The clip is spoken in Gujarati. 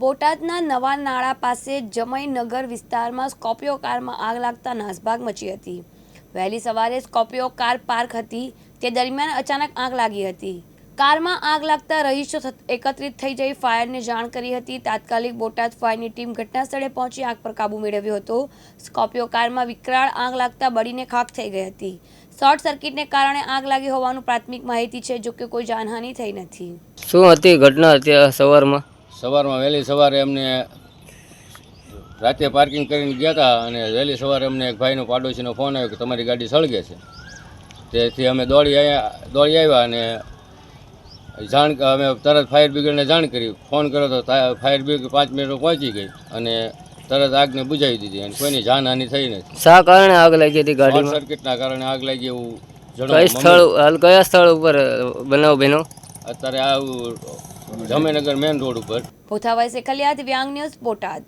બોટાદના નવા નાળા પાસે જમઈનગર વિસ્તારમાં સ્કોર્પિયો કારમાં આગ લાગતા નાસભાગ મચી હતી. વહેલી સવારે સ્કોર્પિયો કાર પાર્ક હતી. તે દરમિયાન અચાનક આગ લાગી હતી. કારમાં આગ લાગતા રહીશો એકત્રિત થઈ જઈ ફાયરને જાણ કરી હતી. તાત્કાલિક બોટાદ ફાયરની ટીમ ઘટના સ્થળે પહોંચી આગ પર કાબૂ મેળવ્યો હતો. સ્કોર્પિયો કારમાં વિકરાળ આગ લાગતા બળીને ખાખ થઈ ગઈ હતી. શોર્ટ સર્કિટને કારણે આગ લાગી હોવાનું પ્રાથમિક માહિતી છે, જોકે કોઈ જાનહાનિ થઈ નથી. શું હતી ઘટના અત્યારે સવારમાં? સવારમાં વહેલી સવારે અમને રાતે પાર્કિંગ કરીને ગયા હતા અને વહેલી સવારે અમને એક ભાઈનો પાડોશીનો ફોન આવ્યો કે તમારી ગાડી સળગે છે. તેથી અમે દોડી આવ્યા દોડી આવ્યા અને જાણ અમે તરત ફાયર બ્રિગેડને જાણ કરી. ફોન કર્યો તો ફાયર બ્રિગેડ પાંચ મિનિટમાં પહોંચી ગઈ અને તરત આગને બુજાવી દીધી અને કોઈની જાનહાનિ થઈ નથી. શા કારણે આગ લાગી હતી ગાડી સર્કિટના કારણે આગ લાગી એવું જણાવવા સ્થળ કયા સ્થળ ઉપર બનાવ બન્યો અત્યારે આવું જમેનગર મેન રોડ ઉપર. ભોથાભાઈ સેખલિયા દિવ્યાંગ ન્યૂઝ બોટાદ.